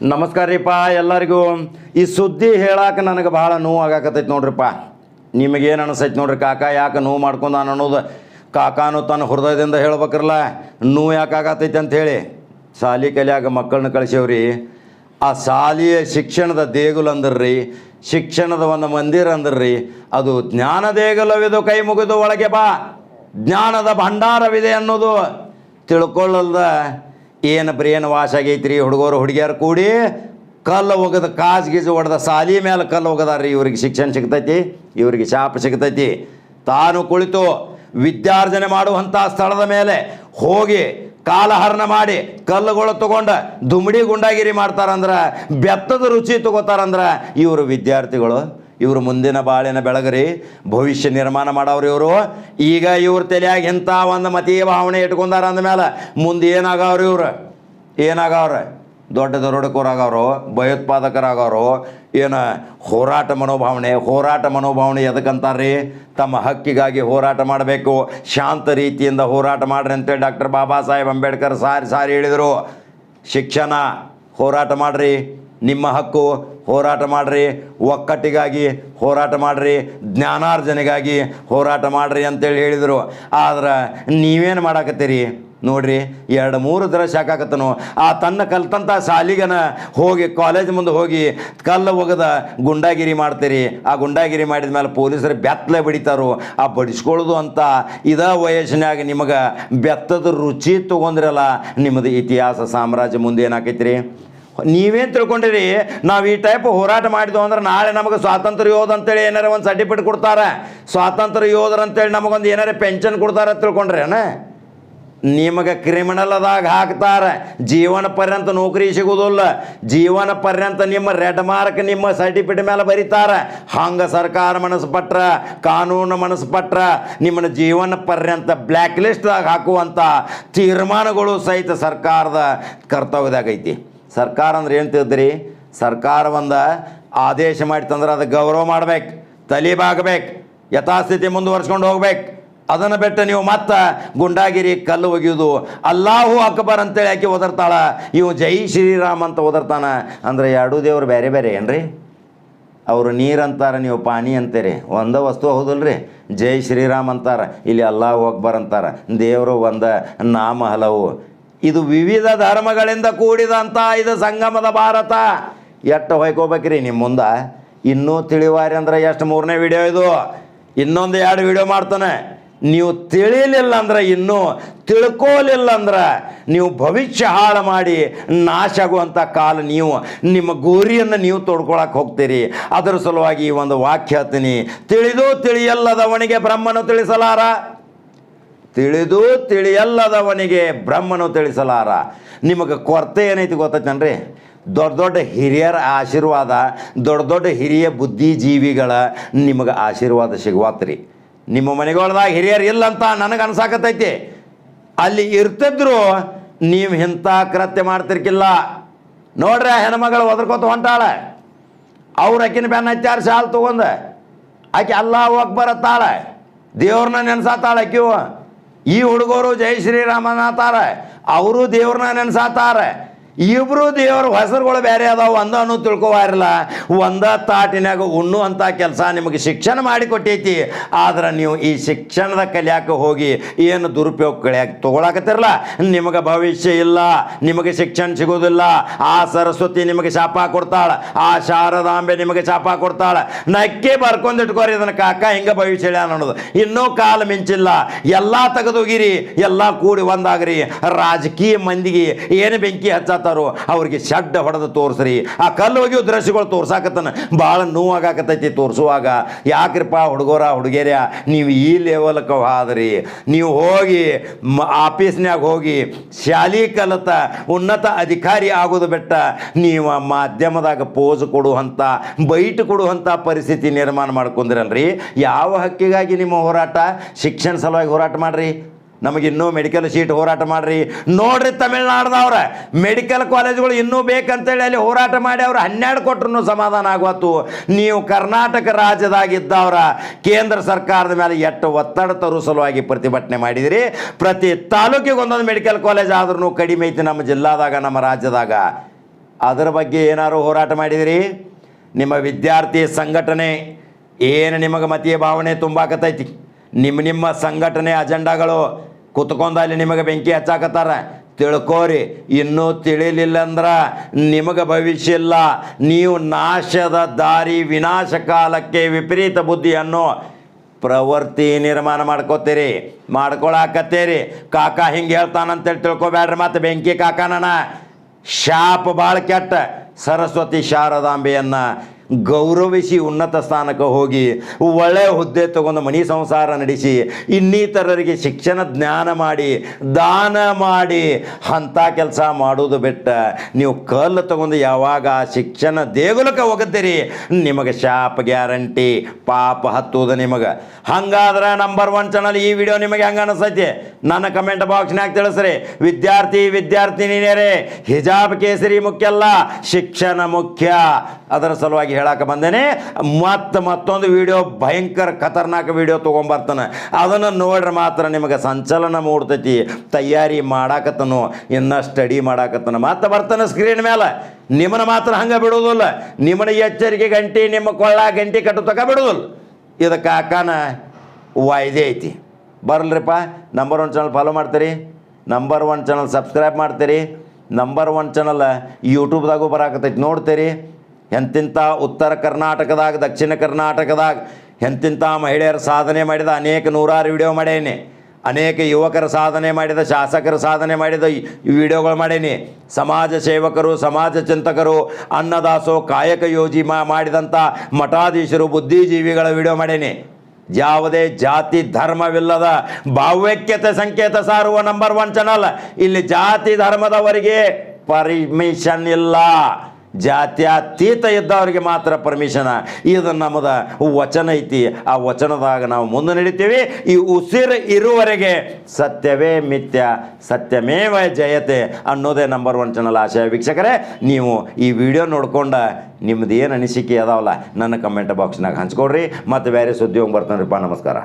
ನಮಸ್ಕಾರ ರೀಪ್ಪ ಎಲ್ಲರಿಗೂ. ಈ ಸುದ್ದಿ ಹೇಳಾಕ ನನಗೆ ಭಾಳ ನೋವು ಆಗಾಕತ್ತೈತೆ ನೋಡ್ರಿಪ್ಪ. ನಿಮಗೇನು ಅನಿಸೈತಿ ನೋಡ್ರಿ ಕಾಕ, ಯಾಕೆ ನೋವು ಮಾಡ್ಕೊಂಡ ಅನ್ನೋದು ಕಾಕಾನು ತನ್ನ ಹೃದಯದಿಂದ ಹೇಳ್ಬೇಕ್ರಲ್ಲ, ನೋವು ಯಾಕೆ ಆಗತೈತಿ ಅಂತ ಹೇಳಿ. ಶಾಲಿ ಕಲಿಯಾಗ ಮಕ್ಕಳನ್ನ ಕಳಿಸೇವ್ರಿ ಆ ಶಾಲೆಯ ಶಿಕ್ಷಣದ ದೇಗುಲ ಅಂದ್ರಿ, ಶಿಕ್ಷಣದ ಒಂದು ಮಂದಿರ ಅಂದ್ರಿ, ಅದು ಜ್ಞಾನ ದೇಗುಲವಿದು ಕೈ ಮುಗಿದು ಒಳಗೆ ಬಾ. ಜ್ಞಾನದ ಭಂಡಾರವಿದೆ ಅನ್ನೋದು ತಿಳ್ಕೊಳ್ಳಲ್ದ ಏನು ಬ್ರೇನ್ ವಾಶ್ ಆಗೈತ್ರಿ ಹುಡುಗರು, ಹುಡುಗಿಯರು ಕೂಡಿ ಕಲ್ಲು ಒಗದ ಕಾಸು ಗೀಜು ಹೊಡೆದ ಸಾಲಿ ಮೇಲೆ ಕಲ್ಲು ಒಗದಾರ್ರಿ, ಇವ್ರಿಗೆ ಶಿಕ್ಷಣ ಸಿಗ್ತೈತಿ, ಇವ್ರಿಗೆ ಶಾಪ ಸಿಗ್ತೈತಿ. ತಾನು ಕುಳಿತು ವಿದ್ಯಾರ್ಜನೆ ಮಾಡುವಂಥ ಸ್ಥಳದ ಮೇಲೆ ಹೋಗಿ ಕಾಲಹರಣ ಮಾಡಿ ಕಲ್ಲುಗಳು ತಗೊಂಡು ದುಮಡಿ ಗುಂಡಾಗಿರಿ ಮಾಡ್ತಾರಂದ್ರೆ, ಬೆತ್ತದ ರುಚಿ ತಗೋತಾರಂದ್ರೆ ಇವರು ವಿದ್ಯಾರ್ಥಿಗಳು. ಇವರು ಮುಂದಿನ ಬಾಳಿನ ಬೆಳಗರಿ, ಭವಿಷ್ಯ ನಿರ್ಮಾಣ ಮಾಡೋರು ಇವರು. ಈಗ ಇವ್ರ ತಲೆಯಾಗ ಇಂಥ ಒಂದು ಮತೀಯ ಭಾವನೆ ಇಟ್ಕೊಂಡಾರ ಅಂದಮೇಲೆ ಮುಂದೆ ಏನಾಗವ್ರು ಇವ್ರು? ಏನಾಗವ್ರೆ? ದೊಡ್ಡ ದರೋಡಕೋರಾಗವರು, ಭಯೋತ್ಪಾದಕರಾಗವರು, ಏನು ಹೋರಾಟ ಮನೋಭಾವನೆ ಹೋರಾಟ ಮನೋಭಾವನೆ ಎದಕ್ಕಂತಾರ್ರಿ? ತಮ್ಮ ಹಕ್ಕಿಗಾಗಿ ಹೋರಾಟ ಮಾಡಬೇಕು, ಶಾಂತ ರೀತಿಯಿಂದ ಹೋರಾಟ ಮಾಡ್ರಿ ಅಂತೇಳಿ ಡಾಕ್ಟರ್ ಬಾಬಾ ಸಾಹೇಬ್ ಅಂಬೇಡ್ಕರ್ ಸಾರಿ ಸಾರಿ ಹೇಳಿದರು. ಶಿಕ್ಷಣ, ಹೋರಾಟ ಮಾಡ್ರಿ. ನಿಮ್ಮ ಹಕ್ಕು ಹೋರಾಟ ಮಾಡ್ರಿ, ಒಕ್ಕಟ್ಟಿಗಾಗಿ ಹೋರಾಟ ಮಾಡ್ರಿ, ಜ್ಞಾನಾರ್ಜನೆಗಾಗಿ ಹೋರಾಟ ಮಾಡ್ರಿ ಅಂತೇಳಿ ಹೇಳಿದರು. ಆದ್ರೆ ನೀವೇನು ಮಾಡಾಕತ್ತೀರಿ? ನೋಡ್ರಿ, ಎರಡು ಮೂರು ದರ ಶಾಕಾಕತ್ತನು ಆ ತನ್ನ ಕಲ್ತಂಥ ಶಾಲಿಗನ ಹೋಗಿ ಕಾಲೇಜ್ ಮುಂದೆ ಹೋಗಿ ಕಲ್ಲು ಒಗದ ಗುಂಡಾಗಿರಿ ಮಾಡ್ತೀರಿ. ಆ ಗುಂಡಾಗಿರಿ ಮಾಡಿದ ಮೇಲೆ ಪೊಲೀಸರು ಬೆತ್ತಲೆ ಬಡಿತಾರೋ. ಆ ಬಡಿಸ್ಕೊಳ್ಳೋದು ಅಂತ ಇದ ವಯಸ್ಸಿನಾಗ ನಿಮಗೆ ಬೆತ್ತದ ರುಚಿ ತೊಗೊಂಡ್ರಲ್ಲ ನಿಮ್ಮದು ಇತಿಹಾಸ ಸಾಮ್ರಾಜ್ಯ ಮುಂದೆ ಏನಾಕೈತ್ರಿ? ನೀವೇನು ತಿಳ್ಕೊಂಡಿರಿ, ನಾವು ಈ ಟೈಪ್ ಹೋರಾಟ ಮಾಡಿದ್ವು ಅಂದ್ರೆ ನಾಳೆ ನಮಗೆ ಸ್ವಾತಂತ್ರ್ಯ ಯೋಧ ಅಂತೇಳಿ ಏನಾರ ಒಂದು ಸರ್ಟಿಫಿಕೇಟ್ ಕೊಡ್ತಾರೆ. ಸ್ವಾತಂತ್ರ್ಯ ಯೋಧರು ಅಂತೇಳಿ ನಮಗೊಂದು ಏನಾರ ಪೆನ್ಷನ್ ಕೊಡ್ತಾರೆ ತಿಳ್ಕೊಂಡ್ರೆ ತಿಳ್ಕೊಂಡ್ರೇನ ನಿಮಗೆ ಕ್ರಿಮಿನಲ್ ಅದಾಗ ಹಾಕ್ತಾರೆ. ಜೀವನ ಪರ್ಯಂತ ನೌಕರಿ ಸಿಗುವುದಿಲ್ಲ ಜೀವನ ಪರ್ಯಂತ ನಿಮ್ಮ ರೆಡ್ ಮಾರ್ಕ್ ನಿಮ್ಮ ಸರ್ಟಿಫಿಕೇಟ್ ಮೇಲೆ ಬರೀತಾರೆ. ಹಂಗೆ ಸರ್ಕಾರ ಮನಸ್ಸು ಪಟ್ರ ಕಾನೂನು ಮನಸ್ಸು ಪಟ್ರ ನಿಮ್ಮನ್ನ ಜೀವನ ಪರ್ಯಂತ ಬ್ಲ್ಯಾಕ್ ಲಿಸ್ಟ್ದಾಗ ಹಾಕುವಂಥ ತೀರ್ಮಾನಗಳು ಸಹಿತ ಸರ್ಕಾರದ ಕರ್ತವ್ಯದಾಗ ಐತಿ. ಸರ್ಕಾರ ಅಂದ್ರೆ ಏನು ತಿಳ್ದ್ರಿ? ಸರ್ಕಾರ ಒಂದು ಆದೇಶ ಮಾಡಿತಂದ್ರೆ ಅದಕ್ಕೆ ಗೌರವ ಮಾಡ್ಬೇಕು, ತಲೀಬಾಗಬೇಕು, ಯಥಾಸ್ಥಿತಿ ಮುಂದುವರ್ಸ್ಕೊಂಡು ಹೋಗ್ಬೇಕು. ಅದನ್ನು ಬಿಟ್ಟು ನೀವು ಮತ್ತೆ ಗುಂಡಾಗಿರಿ, ಕಲ್ಲು ಒಗೆಯೋದು. ಅಲ್ಲಾಹು ಅಕ್ಬರ್ ಅಂತೇಳಿ ಆಕೆ ಓದರ್ತಾಳ ಇವು ಜೈ ಶ್ರೀರಾಮ್ ಅಂತ ಓದರ್ತಾನ ಅಂದ್ರೆ ಎರಡೂ ದೇವ್ರು ಬೇರೆ ಬೇರೆ ಏನ್ರಿ? ಅವರು ನೀರು ಅಂತಾರೆ, ನೀವು ಪಾನಿ ಅಂತೀರಿ. ಒಂದೇ ವಸ್ತು ಹೌದಲ್ರಿ? ಜೈ ಶ್ರೀರಾಮ್ ಅಂತಾರೆ. ಇಲ್ಲಿ ಅಲ್ಲಾಹು ಅಕ್ಬರ್ ಅಂತಾರೆ. ದೇವರು ಒಂದ ನಾಮ ಹಲವು. ಇದು ವಿವಿಧ ಧರ್ಮಗಳಿಂದ ಕೂಡಿದಂಥ ಇದು ಸಂಗಮದ ಭಾರತ. ಎಷ್ಟು ಹೊಯ್ಕೋಬೇಕ್ರಿ ನಿಮ್ಮ ಮುಂದೆ? ಇನ್ನೂ ತಿಳಿವಾರಿ ಅಂದ್ರೆ ಎಷ್ಟು ಮೂರನೇ ವಿಡಿಯೋ ಇದು? ಇನ್ನೊಂದು ಎರಡು ವಿಡಿಯೋ ಮಾಡ್ತಾನೆ. ನೀವು ತಿಳಿಲಿಲ್ಲ ಅಂದ್ರೆ ಇನ್ನೂ ತಿಳ್ಕೋಲಿಲ್ಲ ಅಂದ್ರೆ ನೀವು ಭವಿಷ್ಯ ಹಾಳು ಮಾಡಿ ನಾಶ ಆಗುವಂಥ ಕಾಲ ನೀವು, ನಿಮ್ಮ ಗುರಿಯನ್ನು ನೀವು ತೊಡ್ಕೊಳಕ್ಕೆ ಹೋಗ್ತೀರಿ. ಅದರ ಸಲುವಾಗಿ ಒಂದು ವಾಕ್ಯ ಹೇಳ್ತೀನಿ. ತಿಳಿದು ತಿಳಿಯಲ್ಲದವನಿಗೆ ಬ್ರಹ್ಮನು ತಿಳಿಸಲಾರ? ತಿಳಿದು ತಿಳಿಯಲ್ಲದವನಿಗೆ ಬ್ರಹ್ಮನು ತಿಳಿಸಲಾರ. ನಿಮಗೆ ಕೊರತೆ ಏನೈತಿ ಗೊತ್ತೈತೇನ್ರಿ? ದೊಡ್ಡ ದೊಡ್ಡ ಹಿರಿಯರ ಆಶೀರ್ವಾದ, ದೊಡ್ಡ ದೊಡ್ಡ ಹಿರಿಯ ಬುದ್ಧಿಜೀವಿಗಳ ನಿಮಗೆ ಆಶೀರ್ವಾದ ಸಿಗುವತ್ರಿ. ನಿಮ್ಮ ಮನೆಗಳದಾಗ ಹಿರಿಯರು ಇಲ್ಲ ಅಂತ ನನಗೆ ಅನ್ಸಾಕತ್ತೈತಿ. ಅಲ್ಲಿ ಇರ್ತಿದ್ರು, ನೀವು ಇಂಥ ಕೃತ್ಯ ಮಾಡ್ತಿರ್ಕಿಲ್ಲ. ನೋಡ್ರಿ ಆ ಹೆಣ್ಮಗಳು ಒದರ್ಕೋತ ಹೊಂಟಾಳೆ. ಅವ್ರ ಅಕ್ಕಿನ ಬೆನ್ನ ಹಚ್ಚಾರ ಶಾಲ್ ತಗೊಂಡ, ಆಕೆ ಅಲ್ಲ ಹೋಗಿ ಬರತ್ತಾಳೆ ದೇವ್ರನ್ನ ನೆನ್ಸಾತಾಳೆ ಆಕಿವು ಈ ಹುಡುಗರು ಜೈ ಶ್ರೀರಾಮನ ಅತ್ತಾರ ಅವರು ದೇವ್ರನ್ನ ನೆನ್ಸಾತಾರ. ಇಬ್ರು ದೇವ್ರ ಹೆಸರುಗಳು ಬೇರೆ ಅದಾವ ಒಂದ ಅನ್ನೋ ತಿಳ್ಕೊವಾರಿಲ್ಲ ಒಂದ ತಾಟಿನಾಗ ಉಣ್ಣುವಂಥ ಕೆಲಸ ನಿಮಗೆ ಶಿಕ್ಷಣ ಮಾಡಿಕೊಟ್ಟೈತಿ ಆದ್ರೆ ನೀವು ಈ ಶಿಕ್ಷಣದ ಕಲಿಯಾಕ ಹೋಗಿ ಏನು ದುರುಪಯೋಗ ಕಲಿಯಾಕೆ ತಗೊಳಕತ್ತಿರಲ್ಲ ನಿಮಗೆ ಭವಿಷ್ಯ ಇಲ್ಲ, ನಿಮಗೆ ಶಿಕ್ಷಣ ಸಿಗೋದಿಲ್ಲ. ಆ ಸರಸ್ವತಿ ನಿಮಗೆ ಶಾಪ ಕೊಡ್ತಾಳ, ಆ ಶಾರದಾಂಬೆ ನಿಮಗೆ ಶಾಪ ಕೊಡ್ತಾಳ. ನಕ್ಕೆ ಬರ್ಕೊಂಡಿಟ್ಕೋರಿ ಇದನ್ನ ಕಾಕ, ಹಿಂಗೆ ಭವಿಷ್ಯ ಅನ್ನೋದು. ಇನ್ನೂ ಕಾಲ ಮಿಂಚಿಲ್ಲ. ಎಲ್ಲ ತೆಗೆದೋಗಿರಿ, ಎಲ್ಲ ಕೂಡಿ ಒಂದಾಗ್ರಿ. ರಾಜಕೀಯ ಮಂದಿಗೆ ಏನು ಬೆಂಕಿ ಹಚ್ಚತ್ತಾರೋ ಅವ್ರಿಗೆ ಶಡ್ಡ ಹೊಡೆದು ತೋರಿಸ್ರಿ. ಆ ಕಲ್ಲು ಹೋಗಿ ದೃಶ್ಯಗಳು ತೋರ್ಸಾಕತ್ತಾನ. ಭಾಳ ನೋವಾಗಕತ್ತೈತಿ ತೋರಿಸುವಾಗ. ಯಾಕ್ರಿಪ್ಪ ಹುಡುಗರ ಹುಡುಗಿಯರ ನೀವು ಈ ಲೆವೆಲ್ಗೆ ಹೋದ್ರಿ. ನೀವು ಹೋಗಿ ಆಫೀಸ್ನ್ಯಾಗ ಹೋಗಿ ಶಾಲಿ ಕಲತ ಉನ್ನತ ಅಧಿಕಾರಿ ಆಗೋದು ಬೆಟ್ಟ. ನೀವು ಮಾಧ್ಯಮದಾಗ ಪೋಸ್ ಕೊಡುವಂಥ ಬೈಟ್ ಕೊಡುವಂಥ ಪರಿಸ್ಥಿತಿ ನಿರ್ಮಾಣ ಮಾಡ್ಕೊಂಡಿರಲ್ರಿ? ಯಾವ ಹಕ್ಕಿಗಾಗಿ ನಿಮ್ಮ ಹೋರಾಟ? ಶಿಕ್ಷಣ ಸಲುವಾಗಿ ಹೋರಾಟ ಮಾಡ್ರಿ. ನಮಗೆ ಇನ್ನೂ ಮೆಡಿಕಲ್ ಸೀಟ್ ಹೋರಾಟ ಮಾಡ್ರಿ. ನೋಡ್ರಿ ತಮಿಳ್ನಾಡ್ದವ್ರ. ಮೆಡಿಕಲ್ ಕಾಲೇಜ್ಗಳು ಇನ್ನೂ ಬೇಕಂತೇಳಿ ಅಲ್ಲಿ ಹೋರಾಟ ಮಾಡಿ ಅವ್ರು ಹನ್ನೆರಡು ಕೊಟ್ರು ಸಮಾಧಾನ ಆಗುವತ್ತು ನೀವು ಕರ್ನಾಟಕ ರಾಜ್ಯದಾಗಿದ್ದವ್ರ, ಕೇಂದ್ರ ಸರ್ಕಾರದ ಮೇಲೆ ಎಷ್ಟು ಒತ್ತಡ ತರುವ ಸಲುವಾಗಿ ಪ್ರತಿಭಟನೆ ಮಾಡಿದಿರಿ. ಪ್ರತಿ ತಾಲೂಕಿಗೆ ಒಂದೊಂದು ಮೆಡಿಕಲ್ ಕಾಲೇಜ್ ಆದ್ರೂ ಕಡಿಮೆ ಐತಿ ನಮ್ಮ ಜಿಲ್ಲಾದಾಗ, ನಮ್ಮ ರಾಜ್ಯದಾಗ. ಅದರ ಬಗ್ಗೆ ಏನಾದ್ರು ಹೋರಾಟ ಮಾಡಿದಿರಿ? ನಿಮ್ಮ ವಿದ್ಯಾರ್ಥಿ ಸಂಘಟನೆ ಏನು ನಿಮಗೆ ಮತೀಯ ಭಾವನೆ ತುಂಬಾಕತೈತಿ ನಿಮ್ಮ ನಿಮ್ಮ ಸಂಘಟನೆ ಅಜೆಂಡಾಗಳು ಕುತ್ಕೊಂಡ ಅಲ್ಲಿ ನಿಮಗೆ ಬೆಂಕಿ ಹಚ್ಚಾಕತ್ತಾರ. ತಿಳ್ಕೋರಿ, ಇನ್ನೂ ತಿಳಿಲಿಲ್ಲ ಅಂದ್ರೆ ನಿಮಗೆ ಭವಿಷ್ಯ ಇಲ್ಲ. ನೀವು ನಾಶದ ದಾರಿ ವಿನಾಶ ಕಾಲಕ್ಕೆ ವಿಪರೀತ ಬುದ್ಧಿಯನ್ನು ಪ್ರವೃತ್ತಿ ನಿರ್ಮಾಣ ಮಾಡ್ಕೋತೀರಿ. ಮಾಡ್ಕೊಳಕತ್ತೀರಿ. ಕಾಕ ಹಿಂಗೆ ಹೇಳ್ತಾನಂತೇಳಿ ತಿಳ್ಕೊಬೇಡ್ರಿ ಮತ್ತು ಬೆಂಕಿ ಕಾಕನನ. ಶಾಪ ಭಾಳ ಕೆಟ್ಟ. ಸರಸ್ವತಿ ಶಾರದಾಂಬೆಯನ್ನು ಗೌರವಿಸಿ ಉನ್ನತ ಸ್ಥಾನಕ್ಕೆ ಹೋಗಿ ಒಳ್ಳೆ ಹುದ್ದೆ ತಗೊಂಡು ಮನಿ ಸಂಸಾರ ನಡೆಸಿ ಇನ್ನಿತರರಿಗೆ ಶಿಕ್ಷಣ ಜ್ಞಾನ ಮಾಡಿ ದಾನ ಮಾಡಿ ಅಂಥ ಕೆಲಸ ಮಾಡೋದು ಬಿಟ್ಟ ನೀವು ಕಲ್ಲು ತಗೊಂಡು ಯಾವಾಗ ಶಿಕ್ಷಣ ದೇಗುಲಕ್ಕೆ ಹೋಗುತ್ತೀರಿ, ನಿಮಗೆ ಶಾಪ್ ಗ್ಯಾರಂಟಿ, ಪಾಪ ಹತ್ತುವುದು ನಿಮಗೆ. ಹಂಗಾದ್ರೆ ನಂಬರ್ ಒನ್ ಚಾನಲ್ ಈ ವಿಡಿಯೋ ನಿಮಗೆ ಹೆಂಗೆ ಅನಿಸ್ತೈತಿ ನನ್ನ ಕಮೆಂಟ್ ಬಾಕ್ಸ್ನಾಗ ತಿಳಿಸ್ರಿ. ವಿದ್ಯಾರ್ಥಿ, ವಿದ್ಯಾರ್ಥಿನಿಯರೇ, ಹಿಜಾಬ್ ಕೇಸರಿ ಮುಖ್ಯ ಅಲ್ಲ, ಶಿಕ್ಷಣ ಮುಖ್ಯ. ಅದರ ಸಲುವಾಗಿ ಹೇಳಕ್ಕೆ ಬಂದೇನೆ. ಮತ್ತೆ ಮತ್ತೊಂದು ವಿಡಿಯೋ ಭಯಂಕರ ಖತರ್ನಾಕ್ ವಿಡಿಯೋ ತೊಗೊಂಬರ್ತಾನೆ. ಅದನ್ನು ನೋಡ್ರೆ ಮಾತ್ರ ನಿಮಗೆ ಸಂಚಲನ ಮೂಡ್ತೈತಿ. ತಯಾರಿ ಮಾಡಾಕತ್ತನು ಇನ್ನು ಸ್ಟಡಿ ಮಾಡಾಕತ್ತಾನ. ಮತ್ತೆ ಬರ್ತಾನೆ ಸ್ಕ್ರೀನ್ ಮೇಲೆ ನಿಮ್ಮನ್ನ ಮಾತ್ರ ಹಂಗೆ ಬಿಡೋದಿಲ್ಲ. ನಿಮ್ಮನ ಎಚ್ಚರಿಕೆ ಗಂಟೆ, ನಿಮ್ಮ ಕೊಳ್ಳ ಗಂಟೆ ಕಟ್ಟು ತಕ ಬಿಡೋದಿಲ್ಲ. ಇದಕ್ಕೆ ಅಕ್ಕನ ವಾಯ್ದೆ ಐತಿ. ಬರಲ್ರಿಪ್ಪ ನಂಬರ್ ಒನ್ ಚಾನಲ್ ಫಾಲೋ ಮಾಡ್ತೀರಿ. ನಂಬರ್ ಒನ್ ಚಾನಲ್ ಸಬ್ಸ್ಕ್ರೈಬ್ ಮಾಡ್ತೀರಿ. ನಂಬರ್ ಒನ್ ಚಾನಲ್ ಯೂಟ್ಯೂಬ್ದಾಗೂ ಬರಾಕತ್ತೈತಿ. ನೋಡ್ತೀರಿ. ಎಂತಿಂಥ ಉತ್ತರ ಕರ್ನಾಟಕದಾಗ, ದಕ್ಷಿಣ ಕರ್ನಾಟಕದಾಗ ಎಂತಿಂಥ ಮಹಿಳೆಯರ ಸಾಧನೆ ಮಾಡಿದ ಅನೇಕ ನೂರಾರು ವಿಡಿಯೋ ಮಾಡೇನಿ. ಅನೇಕ ಯುವಕರ ಸಾಧನೆ ಮಾಡಿದ, ಶಾಸಕರ ಸಾಧನೆ ಮಾಡಿದ ವಿಡಿಯೋಗಳು ಮಾಡೇನಿ. ಸಮಾಜ ಸೇವಕರು, ಸಮಾಜ ಚಿಂತಕರು, ಅನ್ನದಾಸೋ, ಕಾಯಕ ಯೋಜಿ ಮಾಡಿದಂಥ ಮಠಾಧೀಶರು, ಬುದ್ಧಿಜೀವಿಗಳ ವಿಡಿಯೋ ಮಾಡೇನಿ. ಯಾವುದೇ ಜಾತಿ ಧರ್ಮವಿಲ್ಲದ ಭಾವ್ಯಕ್ಯತೆ ಸಂಕೇತ ಸಾರುವ ನಂಬರ್ ಒನ್ ಚಾನಲ್ ಇಲ್ಲಿ ಜಾತಿ ಧರ್ಮದವರಿಗೆ ಪರ್ಮಿಷನ್ ಇಲ್ಲ. ಜಾತ್ಯತೀತ ಇದ್ದವರಿಗೆ ಮಾತ್ರ ಪರ್ಮಿಷನ ಇದು ನಮ್ಮದ ವಚನ ಐತಿ. ಆ ವಚನದಾಗ ನಾವು ಮುಂದೆ ನಡೀತೀವಿ. ಈ ಉಸಿರು ಇರುವರೆಗೆ ಸತ್ಯವೇ ಮಿಥ್ಯ, ಸತ್ಯಮೇವ ಜಯತೆ ಅನ್ನೋದೇ ನಂಬರ್ ಒನ್ ಚಾನಲ್ ಆಶಯ. ವೀಕ್ಷಕರೇ, ನೀವು ಈ ವಿಡಿಯೋ ನೋಡ್ಕೊಂಡು ನಿಮ್ದು ಏನು ಅನಿಸಿಕೆ ಅದಾವಲ್ಲ, ನನ್ನ ಕಮೆಂಟ್ ಬಾಕ್ಸ್ನಾಗ ಹಂಚ್ಕೊಡ್ರಿ. ಮತ್ತು ಬೇರೆ ಸುದ್ದಿ ಹೋಗಿ ಬರ್ತಾನೆ ನಮಸ್ಕಾರ.